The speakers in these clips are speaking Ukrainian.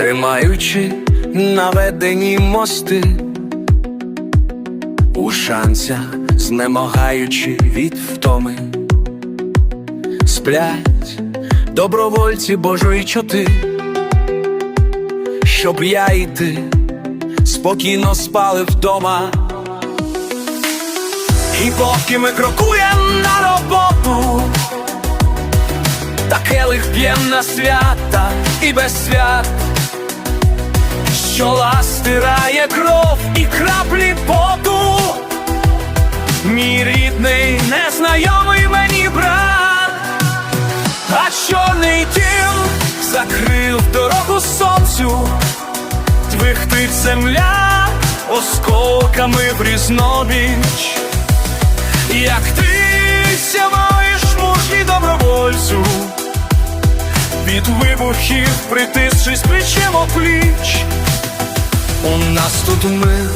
тримаючи наведені мости, у шансях знемагаючи від втоми, сплять добровольці Божої чоти, щоб я і ти спокійно спали вдома. І поки ми крокуєм на роботу, та келих п'єм на свята і без свят, що стирає кров і краплі поту, мій рідний, незнайомий мені брат, а чорний дім закрив дорогу сонцю, твихтить земля осколками в різнобіч. Як ти сяваєш мужній добровольцю, від вибухів притисшись плечем о пліч. У нас тут мир,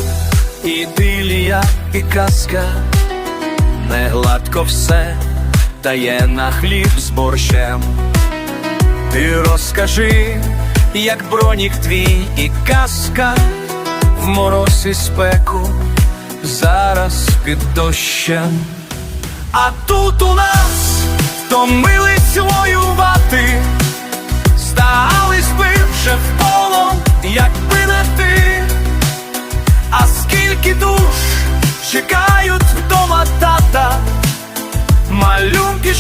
ідилія і казка, не гладко все дає на хліб з борщем. Ти розкажи, як бронік твій і казка в мороз спеку зараз під дощем. А тут у нас втомились воювати,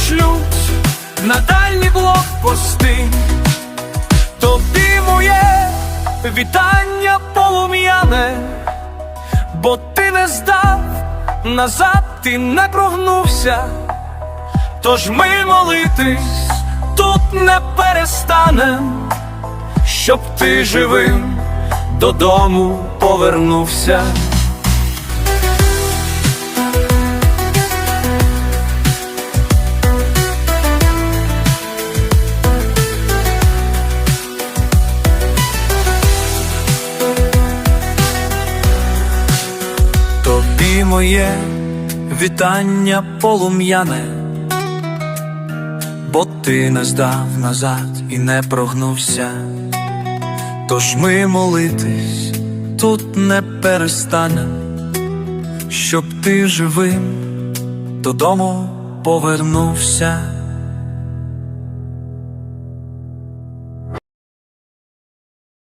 шлють на дальні блокпости. Тобі моє вітання полум'яне, бо ти не здав назад, ти не прогнувся. Тож ми молитись тут не перестанем, щоб ти живим додому повернувся. Моє вітання полум'яне, бо ти не здав назад і не прогнувся. Тож ми молитись тут не перестанем, щоб ти живим додому повернувся.